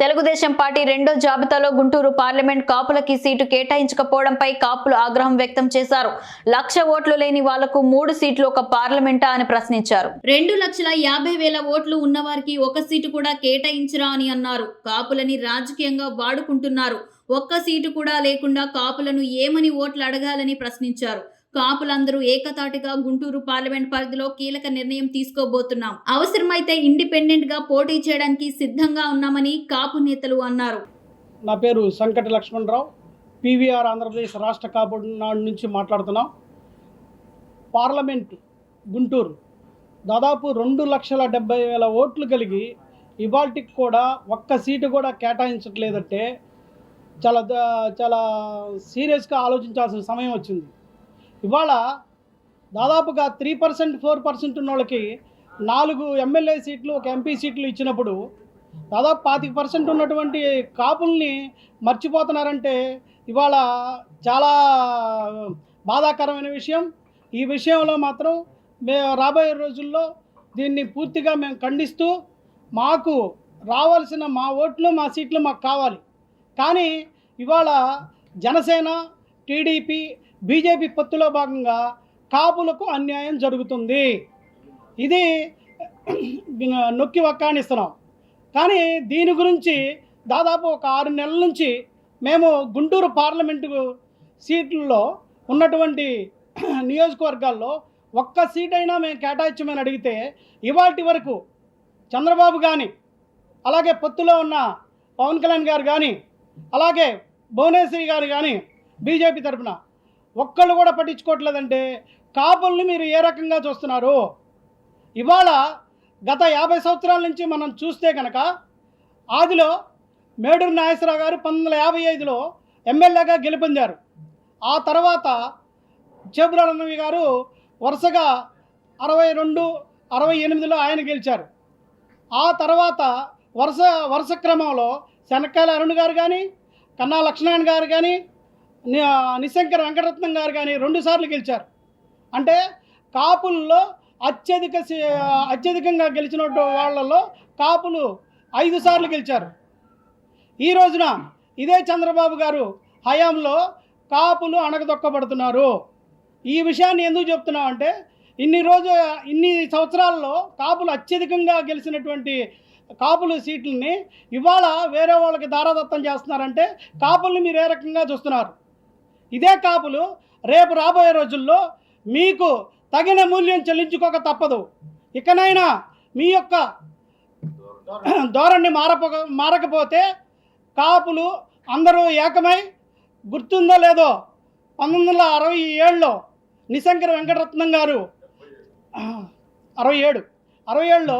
Telugu Desam party రెండో జాబితాలో Guntur parliament కాపులకి సీటు కేటాయించకపోవడంపై కాపులు ఆగ్రహం వ్యక్తం చేశారు. లక్ష ఓట్లు లేని వాళ్ళకు మూడు సీట్లు ఒక పార్లమెంటా అని ప్రశ్నించారు. రెండు లక్షల యాభై వేల ఓట్లు ఉన్నవారికి ఒక సీటు కూడా కేటాయించరా అని అన్నారు. కాపులని రాజకీయంగా వాడుకుంటున్నారు. ఒక్క సీటు కూడా లేకుండా కాపులను ఏమని ఓట్లు అడగాలని ప్రశ్నించారు. కాపులందరూ ఏకతాటిగా గుంటూరు పార్లమెంట్ పరిధిలో కీలక నిర్ణయం తీసుకోబోతున్నాం. అవసరమైతే ఇండిపెండెంట్గా పోటీ చేయడానికి సిద్ధంగా ఉన్నామని కాపు నేతలు అన్నారు. నా పేరు సంకట లక్ష్మణరావు. పీవీఆర్ ఆంధ్రప్రదేశ్ రాష్ట్ర కాపు నాడు నుంచి మాట్లాడుతున్నాం. పార్లమెంట్ గుంటూరు దాదాపు రెండు లక్షల డెబ్బై వేల ఓట్లు కలిగి ఇవాల్టికి కూడా ఒక్క సీటు కూడా కేటాయించట్లేదంటే చాలా చాలా సీరియస్గా ఆలోచించాల్సిన సమయం వచ్చింది. ఇవాళ దాదాపుగా త్రీ పర్సెంట్ ఫోర్ పర్సెంట్ ఉన్న వాళ్ళకి నాలుగు ఎమ్మెల్యే సీట్లు ఒక ఎంపీ సీట్లు ఇచ్చినప్పుడు దాదాపు పాతిక పర్సెంట్ ఉన్నటువంటి కాపుల్ని మర్చిపోతున్నారంటే ఇవాళ చాలా బాధాకరమైన విషయం. ఈ విషయంలో మాత్రం మే రాబోయే రోజుల్లో దీన్ని పూర్తిగా మేము ఖండిస్తూ మాకు రావాల్సిన మా ఓట్లు మా సీట్లు మాకు కావాలి. కానీ ఇవాళ జనసేన టీడీపీ బీజేపీ పొత్తులో భాగంగా కాపులకు అన్యాయం జరుగుతుంది. ఇది నొక్కి వక్కానిస్తున్నాం. కానీ దీని గురించి దాదాపు ఒక ఆరు నెలల నుంచి మేము గుంటూరు పార్లమెంటు సీట్లలో ఉన్నటువంటి నియోజకవర్గాల్లో ఒక్క సీట్ అయినా మేము కేటాయించమని అడిగితే ఇవాటి వరకు చంద్రబాబు కానీ అలాగే పొత్తులో ఉన్న పవన్ కళ్యాణ్ గారు కానీ అలాగే భువనేశ్వరి గారు కానీ బీజేపీ తరఫున ఒక్కళ్ళు కూడా పట్టించుకోవట్లేదంటే కాపుల్ని మీరు ఏ రకంగా చూస్తున్నారు? ఇవాళ గత యాభై సంవత్సరాల నుంచి మనం చూస్తే కనుక ఆదిలో మేడూరు నాగేశ్వరరావు గారు పంతొమ్మిది వందల యాభై ఐదులో ఎమ్మెల్యేగా గెలుపొందారు. ఆ తర్వాత చేబురాడన్నవి గారు వరుసగా అరవై రెండు అరవై ఎనిమిదిలో ఆయన గెలిచారు. ఆ తర్వాత వరుస వరుస క్రమంలో శనక్కాయల అరుణ్ గారు కానీ కన్నా లక్ష్మణ్ గారు కానీ నిశంకర్ వెంకటరత్నం గారు కానీ రెండుసార్లు గెలిచారు. అంటే కాపుల్లో అత్యధిక అత్యధికంగా గెలిచిన వాళ్ళలో కాపులు ఐదు సార్లు గెలిచారు. ఈ రోజున ఇదే చంద్రబాబు గారు హయాంలో కాపులు అణగదొక్కబడుతున్నారు. ఈ విషయాన్ని ఎందుకు చెప్తున్నాం అంటే ఇన్ని రోజు ఇన్ని సంవత్సరాల్లో కాపులు అత్యధికంగా గెలిచినటువంటి కాపులు సీట్లని ఇవాళ వేరే వాళ్ళకి దారాదత్తం చేస్తున్నారంటే కాపుల్ని మీరు ఏ రకంగా చూస్తున్నారు? ఇదే కాపులు రేపు రాబోయే రోజుల్లో మీకు తగిన మూల్యం చెల్లించుకోక తప్పదు. ఇకనైనా మీ యొక్క ధోరణి మారపో మారకపోతే కాపులు అందరూ ఏకమై గుర్తుందో లేదో పంతొమ్మిది వందల అరవై ఏడులో నిశంకర వెంకటరత్నం గారు అరవై ఏడు అరవై ఏడులో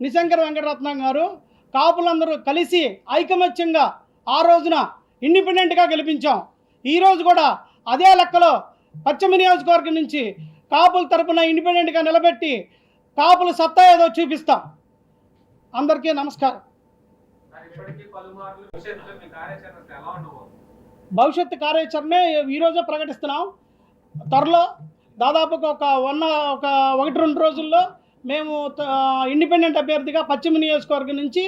నిశంకర వెంకటరత్నం గారు కాపులందరూ కలిసి ఐకమత్యంగా ఆ రోజున ఇండిపెండెంట్గా గెలిపించాం. ఈరోజు కూడా అదే లెక్కలో పశ్చిమ నియోజకవర్గం నుంచి కాపుల తరపున ఇండిపెండెంట్గా నిలబెట్టి కాపుల సత్తా ఏదో చూపిస్తాం. అందరికీ నమస్కారం. భవిష్యత్తు కార్యాచరణ ఈరోజే ప్రకటిస్తున్నాం. త్వరలో దాదాపుగా ఒక వన్ ఒక ఒకటి రెండు రోజుల్లో మేము త- ఇండిపెండెంట్ అభ్యర్థిగా పశ్చిమ నియోజకవర్గం నుంచి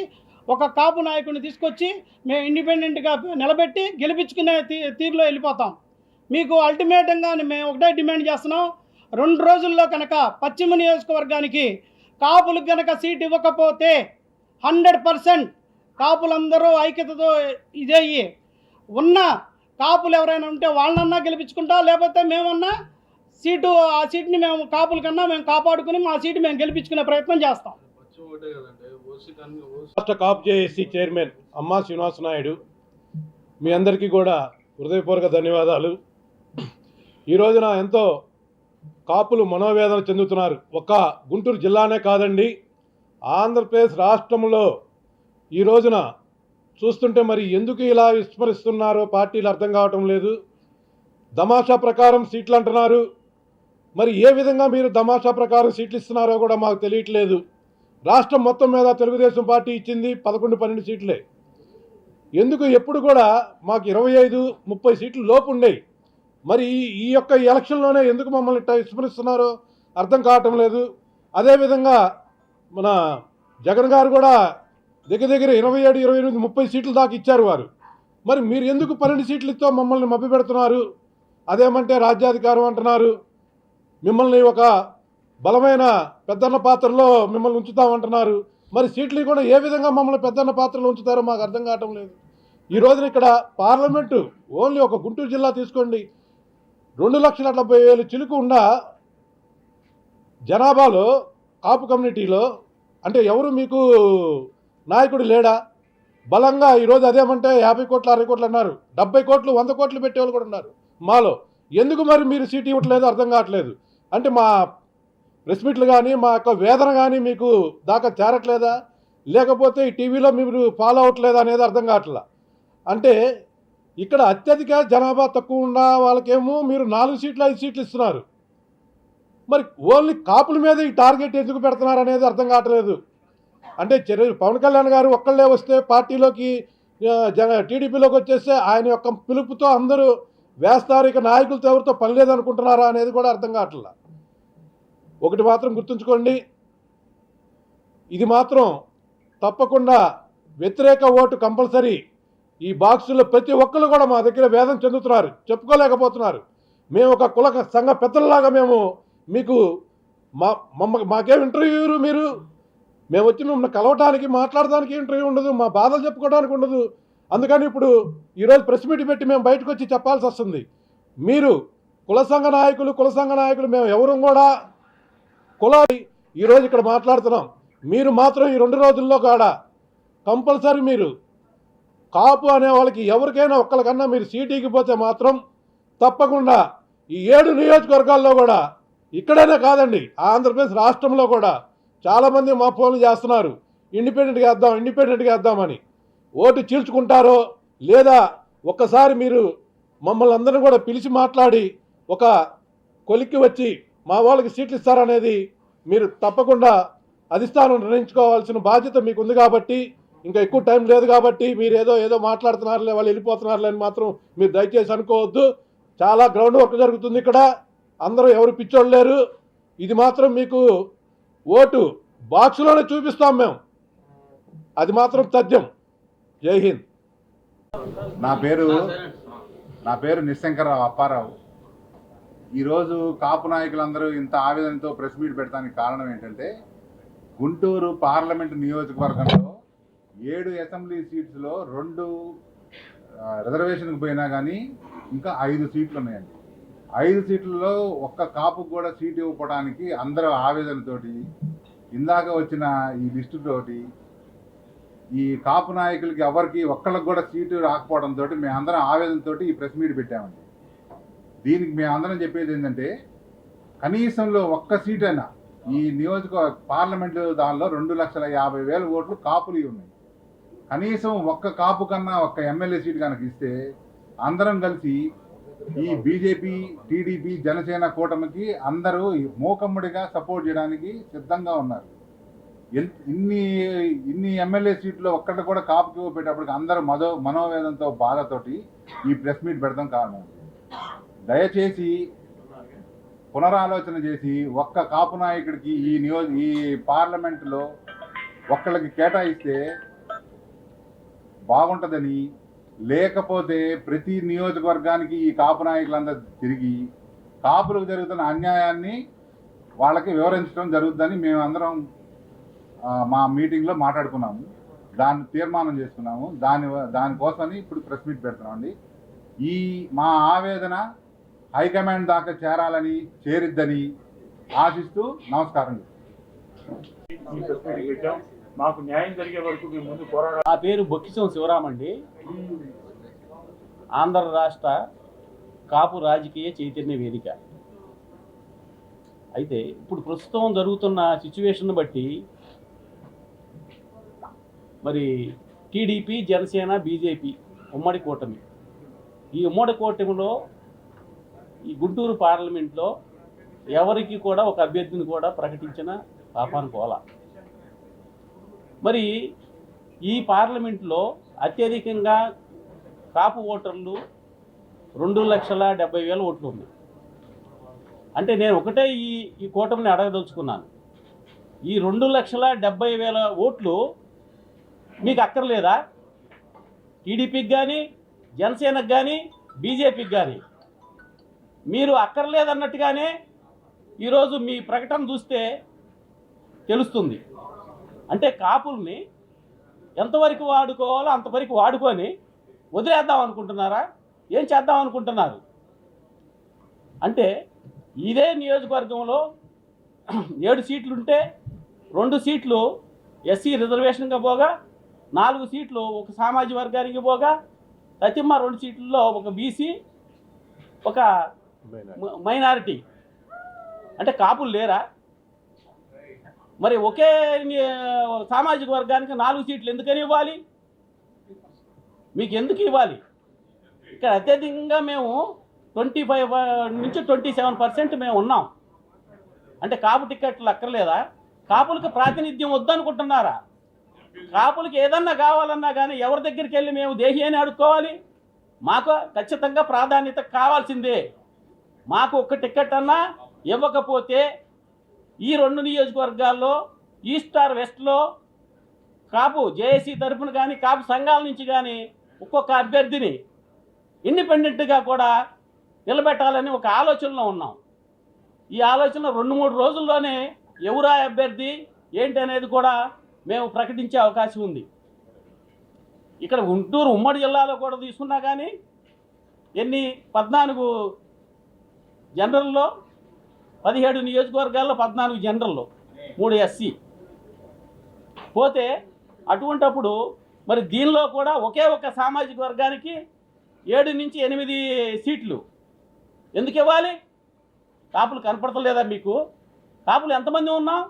ఒక కాపు నాయకుడిని తీసుకొచ్చి మేము ఇండిపెండెంట్గా నిలబెట్టి గెలిపించుకునే తీ తీరులో వెళ్ళిపోతాం. మీకు అల్టిమేటంగా మేము ఒకటే డిమాండ్ చేస్తున్నాం. రెండు రోజుల్లో కనుక పశ్చిమ నియోజకవర్గానికి కాపులకు కనుక సీట్ ఇవ్వకపోతే హండ్రెడ్ పర్సెంట్ కాపులందరూ ఐక్యతతో ఇదయ్యి ఉన్న కాపులు ఎవరైనా ఉంటే వాళ్ళనన్నా గెలిపించుకుంటా లేకపోతే మేమన్నా సీటు ఆ సీట్ని మేము కాపుల కన్నా మేము కాపాడుకుని మా సీటు మేము గెలిపించుకునే ప్రయత్నం చేస్తాం. రాష్ట్ర కాప్ జేఏసీ చైర్మన్ అమ్మా శ్రీనివాస నాయుడు మీ అందరికీ కూడా హృదయపూర్వక ధన్యవాదాలు. ఈ రోజున ఎంతో కాపులు మనోవేదన చెందుతున్నారు. ఒక గుంటూరు జిల్లానే కాదండి ఆంధ్రప్రదేశ్ రాష్ట్రంలో ఈ రోజున చూస్తుంటే మరి ఎందుకు ఇలా విస్మరిస్తున్నారో పార్టీలు అర్థం కావటం లేదు. దమాషా ప్రకారం సీట్లు అంటున్నారు. మరి ఏ విధంగా మీరు దమాషా ప్రకారం సీట్లు ఇస్తున్నారో కూడా మాకు తెలియట్లేదు. రాష్ట్రం మొత్తం మీద తెలుగుదేశం పార్టీ ఇచ్చింది పదకొండు పన్నెండు సీట్లే. ఎందుకు ఎప్పుడు కూడా మాకు ఇరవై ఐదు ముప్పై సీట్లు లోపు ఉండేవి మరి ఈ- ఈ యొక్క ఎలక్షన్లోనే ఎందుకు మమ్మల్ని విస్మరిస్తున్నారో? అర్థం కావటం లేదు. అదేవిధంగా మన జగన్ గారు కూడా దగ్గర దగ్గర ఇరవై ఏడు ఇరవై ఎనిమిది ముప్పై సీట్లు దాకా ఇచ్చారు వారు. మరి మీరు ఎందుకు పన్నెండు సీట్లతో మమ్మల్ని మభ్య పెడుతున్నారు అదేమంటే రాజ్యాధికారం అంటున్నారు. మిమ్మల్ని ఒక బలమైన పెద్దన్న పాత్రలో మిమ్మల్ని ఉంచుతామంటున్నారు మరి సీట్లు కూడా ఏ విధంగా మమ్మల్ని పెద్దన్న పాత్రలో ఉంచుతారో మాకు అర్థం కావటం లేదు. ఈ రోజున ఇక్కడ పార్లమెంటు ఓన్లీ ఒక గుంటూరు జిల్లా తీసుకోండి. రెండు లక్షల డెబ్బై వేలు చిలుకు ఉన్న జనాభాలో కాపు కమ్యూనిటీలో అంటే ఎవరు మీకు నాయకుడు లేడా? బలంగా ఈరోజు అదేమంటే యాభై కోట్లు అరవై కోట్లు అన్నారు. డెబ్బై కోట్లు వంద కోట్లు పెట్టేవాళ్ళు కూడా ఉన్నారు మాలో. ఎందుకు మరి మీరు సీట్ ఇవ్వట్లేదు అర్థం కావట్లేదు. అంటే మా ప్రెస్ మీట్లు కానీ మా యొక్క వేదన కానీ మీకు దాకా చేరట్లేదా? లేకపోతే ఈ టీవీలో మీరు ఫాలో అవ్వట్లేదా అనేది అర్థం కావట్లా? అంటే ఇక్కడ అత్యధిక జనాభా తక్కువ ఉన్న వాళ్ళకేమో మీరు నాలుగు సీట్లు ఐదు సీట్లు ఇస్తున్నారు. మరి ఓన్లీ కాపుల మీద ఈ టార్గెట్ ఎందుకు పెడుతున్నారు అనేది అర్థం కావట్లేదు. అంటే చర్య పవన్ కళ్యాణ్ గారు ఒక్కళ్ళే వస్తే పార్టీలోకి జన టీడీపీలోకి వచ్చేస్తే ఆయన యొక్క పిలుపుతో అందరూ వేస్తారు. ఇక నాయకులతో ఎవరితో పని లేదనుకుంటున్నారా అనేది కూడా అర్థం కావట్లేదు ఒకటి మాత్రం గుర్తుంచుకోండి. ఇది మాత్రం తప్పకుండా వ్యతిరేక ఓటు కంపల్సరీ. ఈ బాక్సులో ప్రతి ఒక్కరు కూడా మా దగ్గర వేదం చెందుతున్నారు. చెప్పుకోలేకపోతున్నారు. మేము ఒక కుల సంఘ పెద్దలలాగా మేము మీకు మా మమ్మ మాకేం ఇంటర్వ్యూరు మీరు. మేము వచ్చి మిమ్మల్ని కలవటానికి మాట్లాడడానికి ఇంటర్వ్యూ ఉండదు. మా బాధలు చెప్పుకోవడానికి ఉండదు. అందుకని ఇప్పుడు ఈరోజు ప్రెస్ మీట్ పెట్టి మేము బయటకు వచ్చి చెప్పాల్సి వస్తుంది. మీరు కుల సంఘ నాయకులు కుల సంఘ నాయకులు మేము ఎవరు కూడా కుల ఈరోజు ఇక్కడ మాట్లాడుతున్నాం. మీరు మాత్రం ఈ రెండు రోజుల్లో కాడ కంపల్సరీ మీరు కాపు అనే వాళ్ళకి ఎవరికైనా ఒక్కరికన్నా మీరు సీటీకి పోతే మాత్రం తప్పకుండా ఈ ఏడు నియోజకవర్గాల్లో కూడా ఇక్కడైనా కాదండి ఆంధ్రప్రదేశ్ రాష్ట్రంలో కూడా చాలామంది మా ఫోన్లు చేస్తున్నారు. ఇండిపెండెంట్గా వేద్దాం ఇండిపెండెంట్గా వేద్దామని. ఓటు చీల్చుకుంటారో లేదా ఒక్కసారి మీరు మమ్మల్ని అందరిని కూడా పిలిచి మాట్లాడి ఒక కొలిక్కి వచ్చి మా వాళ్ళకి సీట్లు ఇస్తారనేది మీరు తప్పకుండా అధిష్టానం నిర్ణయించుకోవాల్సిన బాధ్యత మీకు ఉంది కాబట్టి ఇంకా ఎక్కువ టైం లేదు కాబట్టి మీరు ఏదో ఏదో మాట్లాడుతున్నారులే వాళ్ళు వెళ్ళిపోతున్నారులే అని మాత్రం మీరు దయచేసి అనుకోవద్దు. చాలా గ్రౌండ్ వర్క్ జరుగుతుంది ఇక్కడ. అందరూ ఎవరు పిచ్చోళ్ళు లేరు. ఇది మాత్రం మీకు ఓటు బాక్స్లోనే చూపిస్తాం మేము. అది మాత్రం తథ్యం జై హింద్. నా పేరు నా పేరు నిశంకరరావు అప్పారావు. ఈరోజు కాపు నాయకులందరూ ఇంత ఆవేదనతో ప్రెస్ మీట్ పెడతానికి కారణం ఏంటంటే గుంటూరు పార్లమెంట్ నియోజకవర్గంలో ఏడు అసెంబ్లీ సీట్స్లో రెండు రిజర్వేషన్కి పోయినా కానీ ఇంకా ఐదు సీట్లు ఉన్నాయండి ఐదు సీట్లలో ఒక్క కాపుకు కూడా సీట్ ఇవ్వడానికి అందరూ ఆవేదనతోటి ఇందాక వచ్చిన ఈ లిస్టుతోటి ఈ కాపు నాయకులకి ఎవరికి ఒక్కళ్ళకి కూడా సీటు రాకపోవడంతో మేము అందరం ఆవేదనతో ఈ ప్రెస్ మీట్ పెట్టామండి. దీనికి మేము అందరం చెప్పేది ఏంటంటే కనీసంలో ఒక్క సీట్ అయినా ఈ నియోజక పార్లమెంటు దానిలో రెండు లక్షల యాభై వేల ఓట్లు కాపులు ఉన్నాయి. కనీసం ఒక్క కాపు కన్నా ఒక్క ఎమ్మెల్యే సీట్ కనుక ఇస్తే అందరం కలిసి ఈ బీజేపీ టీడీపీ జనసేన కూటమికి అందరూ మూకమ్ముడిగా సపోర్ట్ చేయడానికి సిద్ధంగా ఉన్నారు. ఇన్ని ఇన్ని ఎమ్మెల్యే సీట్లో ఒక్కటి కూడా కాపుకి పెట్టేటప్పటికి అందరూ మదో మనోవేదంతో బాధతోటి ఈ ప్రెస్ మీట్ పెడతాం కారణం. దయచేసి పునరాలోచన చేసి ఒక్క కాపు నాయకుడికి ఈ నియోజ ఈ పార్లమెంటులో ఒక్కళ్ళకి కేటాయిస్తే బాగుంటుందని లేకపోతే ప్రతి నియోజకవర్గానికి ఈ కాపు నాయకులందరూ తిరిగి కాపులకు జరుగుతున్న అన్యాయాన్ని వాళ్ళకి వివరించడం జరుగుతుందని మేమందరం మా మీటింగ్లో మాట్లాడుకున్నాము. దాన్ని తీర్మానం చేసుకున్నాము. దాని దానికోసమని ఇప్పుడు ప్రెస్ మీట్ పెడుతున్నామండి. ఈ మా ఆవేదన హైకమాండ్ దాకా చేరాలని చేరిద్దని ఆశిస్తూ నమస్కారం. మాకు న్యాయం జరిగే వరకు మేము ముందు పోరాడాలి. నా పేరు బొక్కిసం శివరామండి. ఆంధ్ర రాష్ట్ర కాపు రాజకీయ చైతన్య వేదిక. అయితే ఇప్పుడు ప్రస్తుతం జరుగుతున్న సిచ్యువేషన్ బట్టి మరి టీడీపీ జనసేన బీజేపీ ఉమ్మడి కూటమి. ఈ ఉమ్మడి కూటమిలో ఈ గుంటూరు పార్లమెంట్లో ఎవరికి కూడా ఒక అభ్యర్థిని కూడా ప్రకటించిన పాపాను పోలా మరి ఈ పార్లమెంట్లో అత్యధికంగా కాపు ఓటర్లు రెండు లక్షల డెబ్బై వేల ఓట్లు ఉన్నాయి. అంటే నేను ఒకటే ఈ ఈ కూటమిని అడగదలుచుకున్నాను. ఈ రెండు లక్షల డెబ్బై వేల ఓట్లు మీకు అక్కర్లేదా? టీడీపీకి కానీ జనసేనకు కానీ బీజేపీకి కానీ మీరు అక్కర్లేదన్నట్టుగానే ఈరోజు మీ ప్రకటన చూస్తే తెలుస్తుంది. అంటే కాపుల్ని ఎంతవరకు వాడుకోవాలో అంతవరకు వాడుకొని వదిలేద్దాం అనుకుంటున్నారా? ఏం చేద్దాం అనుకుంటున్నారు? అంటే ఇదే నియోజకవర్గంలో ఏడు సీట్లుంటే రెండు సీట్లు ఎస్సీ రిజర్వేషన్గా పోగా నాలుగు సీట్లు ఒక సామాజిక వర్గానికి పోగా తతిమ్మ రెండు సీట్లలో ఒక బీసీ ఒక మైనారిటీ అంటే కాపులు లేరా? మరి ఒకే సామాజిక వర్గానికి నాలుగు సీట్లు ఎందుకని ఇవ్వాలి? మీకు ఎందుకు ఇవ్వాలి? ఇక్కడ అత్యధికంగా మేము ట్వంటీ ఫైవ్ నుంచి ట్వంటీ సెవెన్ పర్సెంట్ మేము ఉన్నాం. అంటే కాపు టికెట్లు అక్కర్లేదా? కాపులకు ప్రాతినిధ్యం వద్దనుకుంటున్నారా? కాపులకు ఏదన్నా కావాలన్నా కానీ ఎవరి దగ్గరికి వెళ్ళి మేము దేహి అని అడుక్కోవాలి? మాకు ఖచ్చితంగా ప్రాధాన్యత కావాల్సిందే. మాకు ఒక్క టికెట్ అన్నా ఇవ్వకపోతే ఈ రెండు నియోజకవర్గాల్లో ఈస్టార్ వెస్ట్లో కాపు జేఏసీ తరఫున కానీ కాపు సంఘాల నుంచి కానీ ఒక్కొక్క అభ్యర్థిని ఇండిపెండెంట్గా కూడా నిలబెట్టాలని ఒక ఆలోచనలో ఉన్నాం. ఈ ఆలోచన రెండు మూడు రోజుల్లోనే ఎవరా అభ్యర్థి ఏంటి అనేది కూడా మేము ప్రకటించే అవకాశం ఉంది. ఇక్కడ గుంటూరు ఉమ్మడి జిల్లాలో కూడా తీసుకున్నా కానీ ఎన్ని పద్నాలుగు జనరల్లో పదిహేడు నియోజకవర్గాల్లో పద్నాలుగు జనరల్లు మూడు ఎస్సీ. పోతే అటువంటప్పుడు మరి దీనిలో కూడా ఒకే ఒక సామాజిక వర్గానికి ఏడు నుంచి ఎనిమిది సీట్లు ఎందుకు ఇవ్వాలి? కాపులు కనపడతలేదా మీకు? కాపులు ఎంతమంది ఉన్నాం?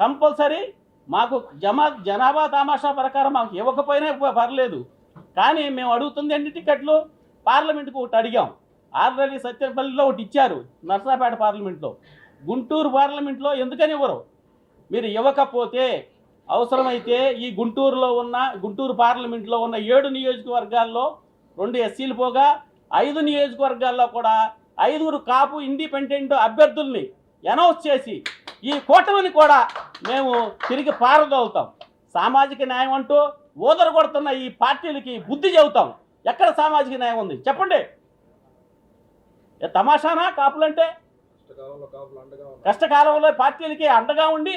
కంపల్సరీ మాకు జమా జనాభా తమాషా ప్రకారం మాకు ఇవ్వకపోయినా పర్లేదు. కానీ మేము అడుగుతుంది ఏంటి టికెట్లు పార్లమెంటుకు ఒకటి అడిగాం. ఆల్రెడీ సత్యపల్లిలో ఒకటి ఇచ్చారు నర్సరాపేట పార్లమెంట్లో. గుంటూరు పార్లమెంట్లో ఎందుకని ఇవ్వరు? మీరు ఇవ్వకపోతే అవసరమైతే ఈ గుంటూరులో ఉన్న గుంటూరు పార్లమెంట్లో ఉన్న ఏడు నియోజకవర్గాల్లో రెండు ఎస్సీలు పోగా ఐదు నియోజకవర్గాల్లో కూడా ఐదుగురు కాపు ఇండిపెండెంట్ అభ్యర్థుల్ని అనౌన్స్ చేసి ఈ కూటమిని కూడా మేము తిరిగి పారదోలుతాం. సామాజిక న్యాయం అంటూ ఊదర కొడుతున్న ఈ పార్టీలకి బుద్ధి చెబుతాం. ఎక్కడ సామాజిక న్యాయం ఉంది? చెప్పండి. తమాషానా? కాపులంటే? కష్టకాలంలో పార్టీలకి అండగా ఉండి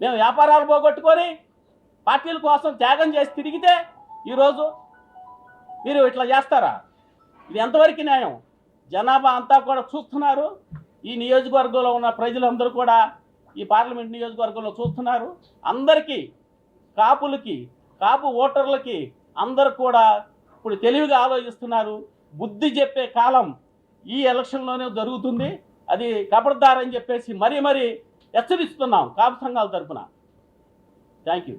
మేము వ్యాపారాలు పోగొట్టుకొని పార్టీల కోసం త్యాగం చేసి తిరిగితే ఈరోజు మీరు ఇట్లా చేస్తారా? ఇది ఎంతవరకు న్యాయం? జనాభా అంతా కూడా చూస్తున్నారు. ఈ నియోజకవర్గంలో ఉన్న ప్రజలందరూ కూడా ఈ పార్లమెంట్ నియోజకవర్గంలో చూస్తున్నారు. అందరికీ కాపులకి కాపు ఓటర్లకి అందరు కూడా ఇప్పుడు తెలివిగా ఆలోచిస్తున్నారు. బుద్ధి చెప్పే కాలం ఈ ఎలక్షన్లోనే జరుగుతుంది. అది కబడ్దారని చెప్పేసి మరీ మరీ హెచ్చరిస్తున్నాం కాపు సంఘాల తరఫున థ్యాంక్ యూ